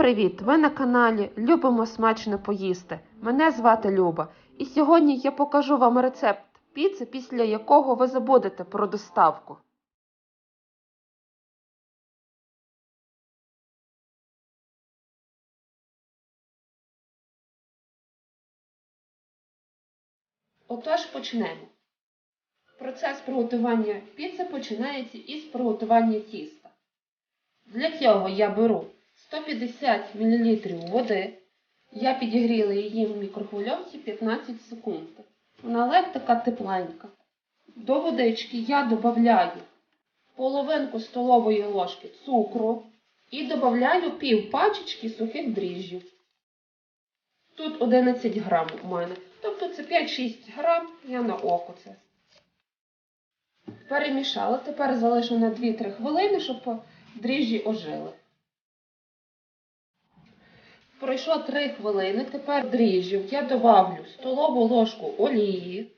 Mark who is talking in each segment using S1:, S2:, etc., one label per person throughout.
S1: привіт! Ви на каналі Любимо смачно поїсти. Мене звати Люба. І сьогодні я покажу вам рецепт піци, після якого ви забудете про доставку. Отож почнемо. Процес приготування піци починається із приготування тіста. Для цього я беру 150 мл води. Я підігріла її в мікрохвильовці 15 секунд. Вона ледь така тепленька. До водички я додаю половинку столової ложки цукру і додаю пів пачечки сухих дріжджів. Тут 11 грам у мене. Тобто це 5-6 грам, я на око це. Перемішала. Тепер залишу на 2-3 хвилини, щоб дріжджі ожили. Пройшло 3 хвилини. Тепер дріжджів я добавлю столову ложку олії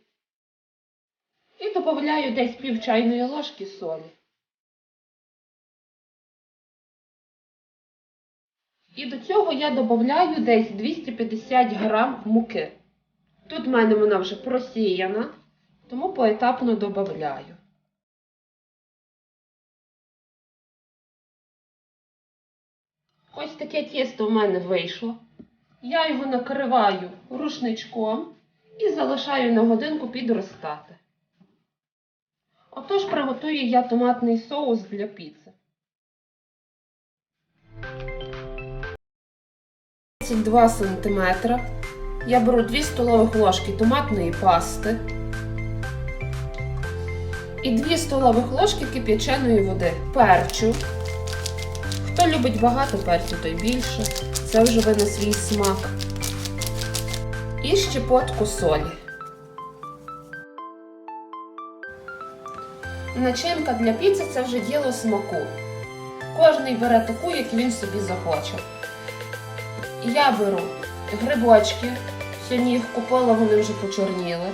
S1: і додаю десь пів чайної ложки солі. І до цього я додаю десь 250 грам муки. Тут в мене вона вже просіяна, тому поетапно додаю. Ось таке тісто в мене вийшло. Я його накриваю рушничком і залишаю на годинку підростати. Отож приготую я томатний соус для піци. 32 см. Я беру 2 столових ложки томатної пасти і 2 столових ложки кип'яченої води. Перчу. Хто любить багато перцю, той більше. Це вже ви на свій смак. І щепотку солі. Начинка для піци це вже діло смаку. Кожний бере таку, як він собі захоче. Я беру грибочки. Сьогодні їх купила, вони вже почорніли.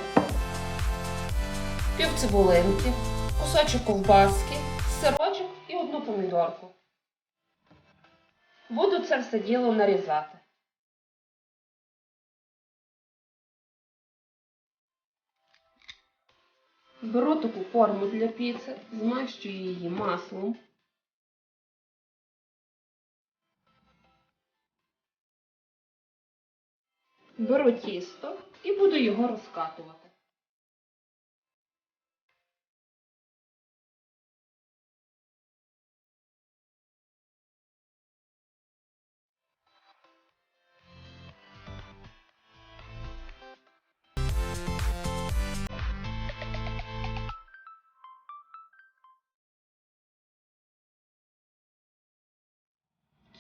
S1: Пів цибулинки, кусочок ковбаски, сирочок і одну помідорку. Буду це все діло нарізати. Беру таку форму для піци, змащую її маслом. Беру тісто і буду його розкатувати.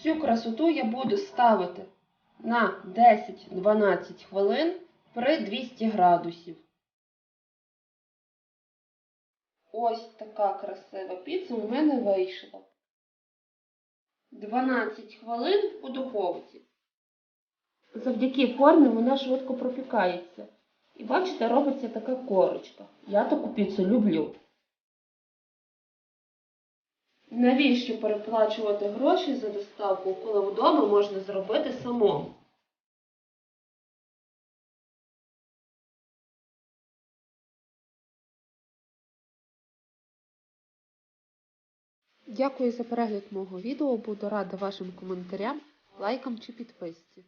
S1: Цю красоту я буду ставити на 10-12 хвилин при 200 градусів. Ось така красива піца у мене вийшла. 12 хвилин у духовці. Завдяки формі вона швидко пропікається. І бачите, робиться така корочка. Я таку піцу люблю. Навіщо переплачувати гроші за доставку, коли вдома можна зробити самому? Дякую за перегляд мого відео. Буду рада вашим коментарям, лайкам чи підписці.